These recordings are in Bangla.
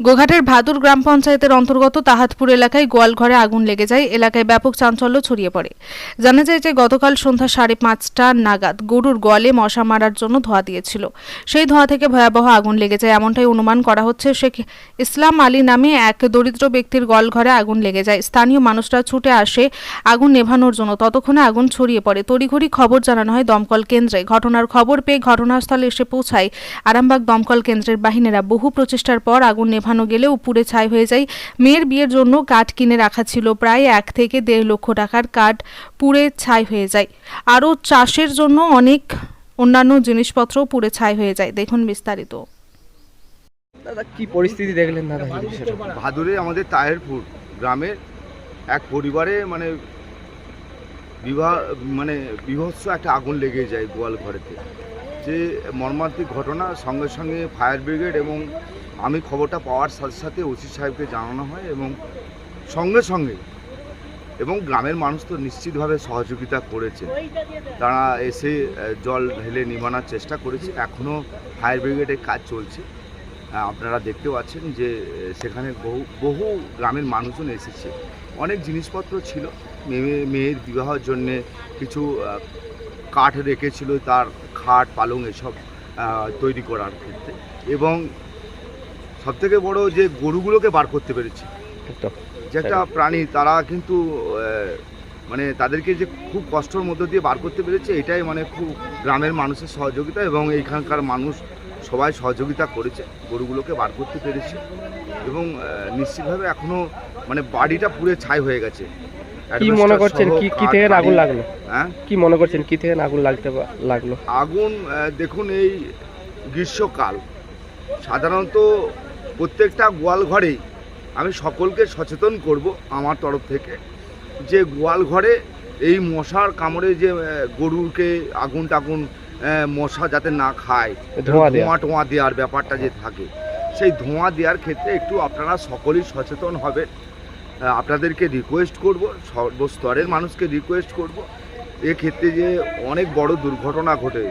গোঘাটের ভাদুর গ্রাম পঞ্চায়েতের অন্তর্গত তাহাতপুর এলাকায় গোয়ালঘরে আগুন লেগে যায়। এলাকায় ব্যাপক চাঞ্চল্য ছড়িয়ে পড়ে। জানা যায় যে গতকাল সন্ধ্যা সাড়ে পাঁচটা নাগাদ গরুর গোয়ালে মশা মারার জন্য ধোঁয়া দিয়েছিল। সেই ধোঁয়া থেকে ভয়াবহ আগুন লেগে যায়। এমনটাই অনুমান করা হচ্ছে শেখ ইসলাম আলী নামে এক দরিদ্র ব্যক্তির গোয়ালঘরে আগুন লেগে যায়। স্থানীয় মানুষরা ছুটে আসে আগুন নেভানোর জন্য। ততক্ষণে আগুন ছড়িয়ে পড়ে। তড়িঘড়ি খবর জানানো হয় দমকল কেন্দ্রে। ঘটনার খবর পেয়ে ঘটনাস্থলে এসে পৌঁছায় আরামবাগ দমকল কেন্দ্রের বাহিনীরা। বহু প্রচেষ্টার পর আগুন নেভানো গেলেও পুড়ে ছাই হয়ে যায়। মেয়ের বিয়ের জন্য কাঠ কিনে রাখা ছিল। প্রায় এক থেকে দেড় লক্ষ টাকার কাঠ পুড়ে ছাই হয়ে যায়। আরও চাষের জন্য অনেক অন্যান্য জিনিসপত্র পুড়ে ছাই হয়ে যায়। দেখুন বিস্তারিত। দাদা কি পরিস্থিতি দেখলেন দাদা? ভাদুরে আমাদের তাহেরপুর গ্রামের এক পরিবারে মানে বিবাহ মানে বিভৎস একটা আগুন লেগে যায় গোয়াল ঘরেতে। যে মর্মান্তিক ঘটনা, সঙ্গে সঙ্গে ফায়ার ব্রিগেড এবং আমি খবরটা পাওয়ার সাথে সাথে ওসি সাহেবকে জানানো হয় এবং সঙ্গে সঙ্গে এবং গ্রামের মানুষ তো নিশ্চিতভাবে সহযোগিতা করেছে। তারা এসে জল ঢেলে নিবানোর চেষ্টা করেছে। এখনও ফায়ার ব্রিগেডের কাজ চলছে। আপনারা দেখতে পাচ্ছেন যে সেখানে বহু বহু গ্রামের মানুষজন এসেছে। অনেক জিনিসপত্র ছিল। মেয়ে, মেয়ের বিবাহের জন্যে কিছু কাঠ রেখেছিল তার খাট পালং এসব তৈরি করার ক্ষেত্রে। এবং সবথেকে বড় যে গরুগুলোকে বার করতে পেরেছে একদম। যে একটা প্রাণী তারা কিন্তু মানে তাদেরকে যে খুব কষ্টের মধ্য দিয়ে বার করতে পেরেছে এটাই মানে খুব গ্রামের মানুষের সহযোগিতা এবং এইখানকার মানুষ সবাই সহযোগিতা করেছে গরুগুলোকে বার করতে পেরেছে। এবং নিশ্চিতভাবে এখনও মানে বাড়িটা পুড়ে ছাই হয়ে গেছে। কি মনে করছেন কি কি থেকে আগুন লাগল? হ্যাঁ? কি মনে করছেন কি থেকে আগুন লাগতে লাগল? আগুন দেখুন এই গ্রীষ্মকাল সাধারণত প্রত্যেকটা গোয়াল ঘরেই আমি সকলকে সচেতন করব আমার তরফ থেকে যে গোয়াল ঘরে এই মশার কামড়ে যে গরুকে আগুন টাগুন মশা যাতে না খায় ধোঁয়া ধোঁয়া টোঁয়া দেওয়ার ব্যাপারটা যে থাকে সেই ধোঁয়া দেওয়ার ক্ষেত্রে একটু আপনারা সকলেই সচেতন হবেন। আপনাদেরকে রিকোয়েস্ট করব, সর্বস্তরের মানুষকে রিকোয়েস্ট করব। এক্ষেত্রে যে অনেক বড় দুর্ঘটনা ঘটে,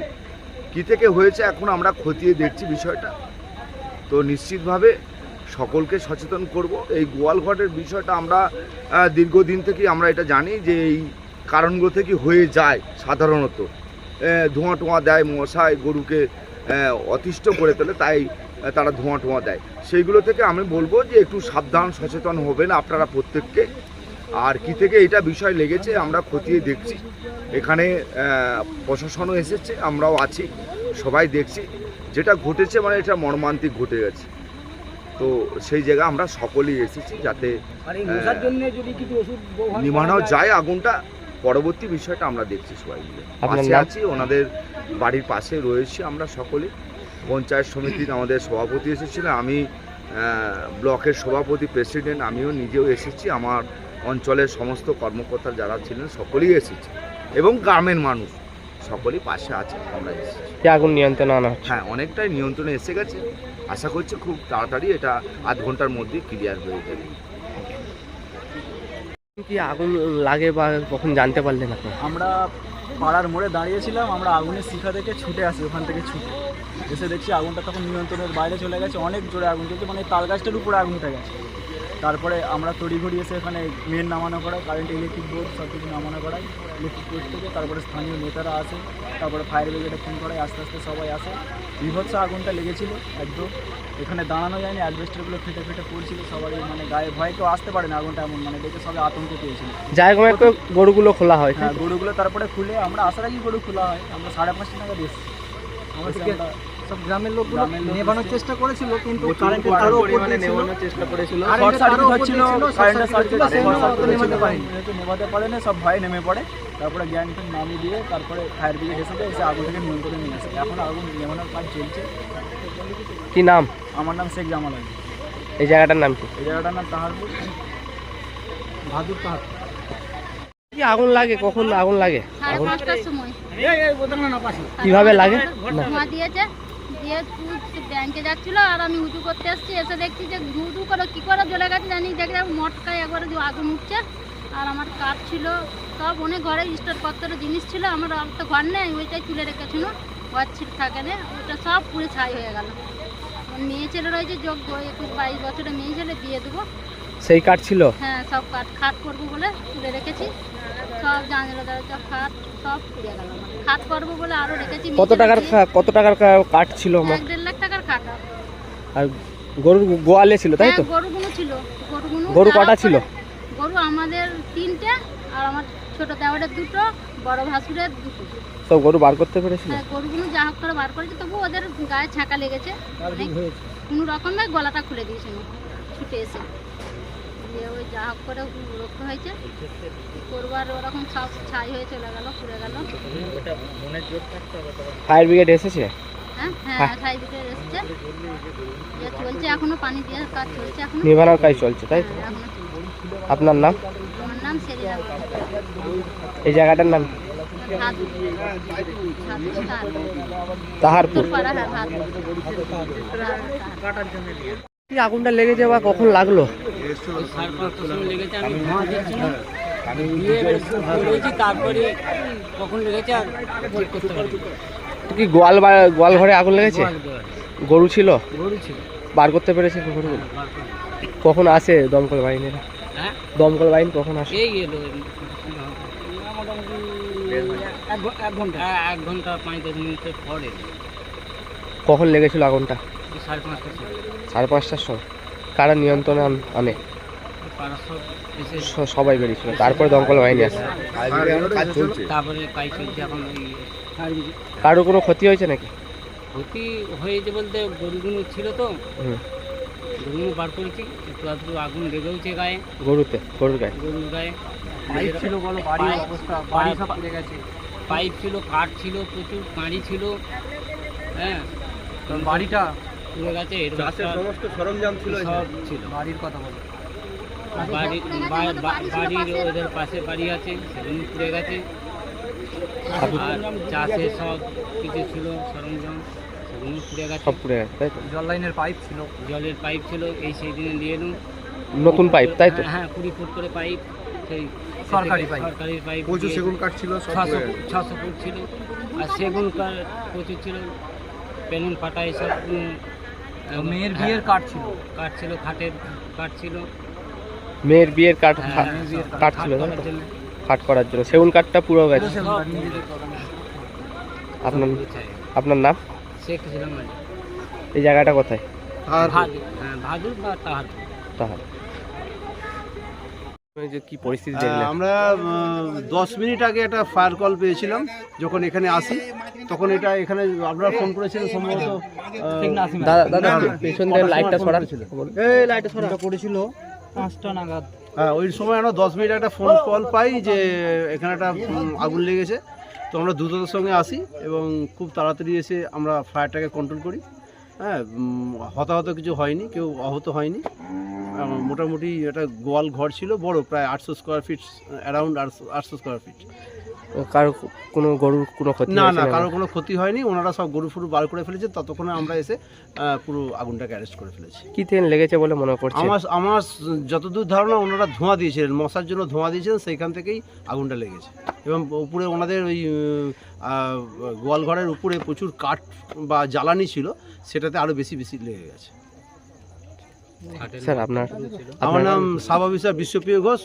কী থেকে হয়েছে এখন আমরা খতিয়ে দেখছি বিষয়টা। তো নিশ্চিতভাবে সকলকে সচেতন করব। এই গোয়ালঘটের বিষয়টা আমরা দীর্ঘদিন থেকেই আমরা এটা জানি যে এই কারণগুলো থেকে হয়ে যায় সাধারণত। ধোঁয়া টোঁয়া দেয় মশায়, গরুকে অতিষ্ঠ করে তোলে, তাই তারা ধোঁয়া টোঁয়া দেয়। সেইগুলো থেকে আমি বলব যে একটু সাবধান সচেতন হবেন আপনারা প্রত্যেককে। আর কি থেকে এটা বিষয় লেগেছে আমরা খতিয়ে দেখছি। এখানে প্রশাসনও এসেছে আমরাও আছি সবাই দেখছি। যেটা ঘটেছে মানে এটা মর্মান্তিক ঘটে গেছে। তো সেই জায়গা আমরা সকলেই এসেছি যাতে নিমানো যায়, আগুনটা। পরবর্তী বিষয়টা আমরা দেখছি সবাই মিলে। পাশে আছি ওনাদের বাড়ির পাশে রয়েছি আমরা সকলে। পঞ্চায়েত সমিতির আমাদের সভাপতি এসেছিলেন আমি ব্লকের সভাপতি প্রেসিডেন্ট আমিও নিজেও এসেছি আমার অঞ্চলের সমস্ত কর্মকর্তা যারা ছিলেন সকলেই এসেছে এবং গ্রামের মানুষ সকলেই পাশে আছে আমরা এসেছি। আগুন নিয়ন্ত্রণে আনা হচ্ছে? হ্যাঁ অনেকটাই নিয়ন্ত্রণে এসে গেছে। আশা করছি খুব তাড়াতাড়ি এটা আধ ঘণ্টার মধ্যে ক্লিয়ার হয়ে যাবে। কি আগুন লাগে বা কখন জানতে পারলেন আপনি? আমরা পাড়ার মোড়ে দাঁড়িয়েছিলাম, আমরা আগুনের শিখা থেকে ছুটে আসি ওখান থেকে ছুটে। এসে দেখছি আগুনটা তখন নিয়ন্ত্রণের বাইরে চলে গেছে, অনেক জোরে আগুন চলছে মানে তাল গাছটার উপরে আগুন উঠে গেছে। তারপরে আমরা তড়িঘড়ি এসে এখানে মেন নামানো করাই কারেন্ট ইলেকট্রিক বোর্ড সব কিছু নামানো করাই ইলেকট্রিক পোস্ট থেকে তারপরে স্থানীয় নেতারা আসে তারপরে ফায়ার ব্রিগেডে ফোন করায় আস্তে আস্তে সবাই আসে। বিভৎস আগুনটা লেগেছিল একদম এখানে দাঁড়ানো যায়নি অ্যাডভেস্টারগুলো ফেটে ফেটে পড়ছিল সবারই মানে গায়ে ভয় কেউ আসতে পারে না আগুনটা এমন মানে দেখে সবাই আতঙ্কে পেয়েছিল। জায়গায় তো গরুগুলো খোলা হয়। হ্যাঁ গরুগুলো তারপরে খুলে আমরা আসার আগেই গরু খোলা হয় আমরা সাড়ে পাঁচটা নাগাদ এসেছি। আমাদেরকে আমরা সব গ্রামের লোকগুলো নেভানোর চেষ্টা করেছিল কিন্তু কারেন্টের তারও উপর দিয়ে। নেভানোর চেষ্টা করেছিল। শর্ট সার্কিট হচ্ছিল কারেন্টের সার্কিট নেভাতে পারেনি। যেহেতু নেভাতে পারে না সব ভয়ে নেমে পড়ে। তারপরে জ্ঞান নামিয়ে দিয়ে তারপরে ফায়ার ব্রিগেড এসে এসে আগুনটাকে নিয়ন্ত্রণে নিয়ে আসে এখন আগুন নেভানোর কাজ চলছে। কি নাম? আমার নাম শেখ জামাল আলী। এই জায়গাটার নাম কি? এই জায়গাটার নাম তাহারপুর। ভাদুর কি আগুন লাগে? কখন আগুন লাগে? কীভাবে লাগে? ধোঁয়া দিয়েছে। দিয়ে ব্যাংকে যাচ্ছিল আর আমি উঁচু করতে এসেছি এসে দেখছি যে ধু ধু করে কী করে জ্বলে গেছে জানি দেখে মটকায় একবারে যে আগুন উঠছে। আর আমার কাঠ ছিল সব অনেক ঘরে স্টোরপত্র জিনিস ছিল আমার তো ঘর নেই ওইটাই তুলে রেখেছিল। ঘর ছিল থাকে না ওইটা সব পুড়ে ছাই হয়ে গেল। মেয়ে ছেলে রয়েছে যোগ্য একুশ বাইশ বছরের মেয়ে ছেলে বিয়ে দেবো। সেই কাঠ ছিল? হ্যাঁ সব কাঠ খাট করব বলে তুলে রেখেছি। সব জানলা দরজা খাট সব পুড়ে গেল খাট করব বলে আরও রেখেছি কত টাকার কত টাকার কাঠ ছিল আমার? এক দেড় লাখ টাকার খাট। আর গরুর গোয়ালে ছিল তাই তো? হ্যাঁ গরুগুলো ছিল। গরুগুলো গরু কটা ছিল? গরু আমাদের তিনটে আর আমার ছোট দেওয়ারের দুটো বড় ভাসুরের দুটো। সব গরু বার করতে পেরেছিল? হ্যাঁ, গরুগুলো যা হোক করে বার করেছে তবু ওদের গায়ে ছাঁকা লেগেছে। অনেক কোনো রকমে গলাটা খুলে দিয়েছিল ছুটে এসে। দিয়ে ওই যা হোক করে রক্ত হয়েছে। করবার ওরকম সব ছাই হয়ে চলে গেল পুড়ে গেল। ফায়ার ব্রিগেড এসেছে? হ্যাঁ হ্যাঁ ছাই দিতে এসছে। চলছে এখনও পানি দিয়ে কাজ চলছে এখনও। নিভানোর কাজ চলছে তাই হ্যাঁ। আপনার নাম? এই জায়গাটার নাম? তাহারপুর। হ্যাঁ আগুনটা লেগেছে বা কখন লাগল? কি গোয়াল গোয়াল ঘরে আগুন লেগেছে? গরু ছিল? বার করতে পেরেছে কখন আসে দমকল বাহিনীরা? দমকল বাহিনী কখন আসে? কখন লেগেছিল আগুনটা? সাড়ে পাঁচটার সময়। কারা নিয়ন্ত্রণে আন- আনে? সব এসে সবাই বেরিয়েছিল। তারপরে দমকল বাহিনী আসে। কারোর কোনো ক্ষতি হয়েছে নাকি? ক্ষতি হয়েছে বলতে গরুগুলো ছিল তো। গরুগুলো বার করেছি। একটু আধটু আগুন লেগেওছে গায়ে। গরুতে? গরুর গায়ে? গরুর গায়ে। পাইপ ছিল বলো বাড়ির অবস্থা বাড়ি সব গেছে। পাইপ ছিল কাঠ ছিল প্রচুর কাঁড়ি ছিল। হ্যাঁ। বাড়িটা? পুড়ে গেছে সমস্ত সরঞ্জাম ছিল সব ছিল। বাড়ির কথা বলো। বাড়ি বাড়ির ওদের পাশে বাড়ি আছে সেগুলো পুড়ে গেছে। আর চাষের সব কিছু ছিল সরঞ্জাম সেগুলো পুড়ে গেছে। সব পুড়ে গেছে জল লাইনের পাইপ ছিল। জলের পাইপ ছিল এই সেই দিনে নিয়ে এলুম। নতুন পাইপ তাই তো? হ্যাঁ কুড়ি ফুট করে পাইপ সেই সরকারি পাইপ। সরকারি পাইপ প্রচুর সেগুন কাঠ ছিল ছশো ছশো ফুট ছিল। আর সেগুন কাঠ প্রচুর ছিল বেলুন ফাটা এসব মেয়ের হ্যাঁ, বিয়ের কার্ড ছিল। কাঠ ছিল খাটের কাঠ ছিল। মেয়ের বিয়ের কাঠ হ্যাঁ, কাঠ ছিল তাই করার জন্য। কাঠ করার জন্য। সেগুন কাঠটা পুরো গেছে। আপনার আপনার নাম? শেখ এই জায়গাটা কোথায়? ভাদুর হ্যাঁ ভাদুর বা তাহার। যে কি পরিস্থিতি আমরা দশ মিনিট আগে একটা ফায়ার কল পেয়েছিলাম যখন এখানে আসি তখন এটা এখানে আপনারা ফোন করেছিলেন সম্ভবত দাদা দাদা পেছন থেকে লাইটটা সরান। এই লাইটটা সরা করেছিল পাঁচটা নাগাদ। হ্যাঁ ওই সময় আমরা দশ মিনিট একটা ফোন কল পাই যে এখানে একটা আগুন লেগেছে। তো আমরা দ্রুততার সঙ্গে আসি এবং খুব তাড়াতাড়ি এসে আমরা ফায়ারটাকে কন্ট্রোল করি। হ্যাঁ হতাহত কিছু হয়নি, কেউ আহত হয়নি। মোটামুটি একটা গোয়াল ঘর ছিল, বড়, প্রায় আটশো স্কোয়ার ফিট অ্যারাউন্ড আটশো স্কোয়ার ফিট কারও কোনো গরুর কোনো ক্ষতি না না নাকি? কারও কোনো ক্ষতি হয়নি। ওনারা সব গরু ফুরু বার করে ফেলেছে। ততক্ষণে আমরা এসে পুরো আগুনটাকে অ্যারেস্ট করে ফেলেছি। কি তেল লেগেছে বলে মনে করছে? আমার আমার যতদূর ধারণা ওনারা ধোঁয়া দিয়েছিলেন মশার জন্য ধোঁয়া দিয়েছিলেন সেইখান থেকেই আগুনটা লেগেছে। এবং উপরে ওনাদের ওই আহ, গোয়াল ঘরের উপরে প্রচুর কাঠ বা জ্বালানি ছিল সেটাতে আরও বেশি বেশি লেগে গেছে। স্যার আপনার আমার নাম sub officer Bishwapriya Ghosh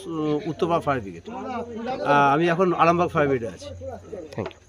Uttarpara fire brigade. আমি এখন আরামবাগ ফায়ার ব্রিগেডে আছি। Thank you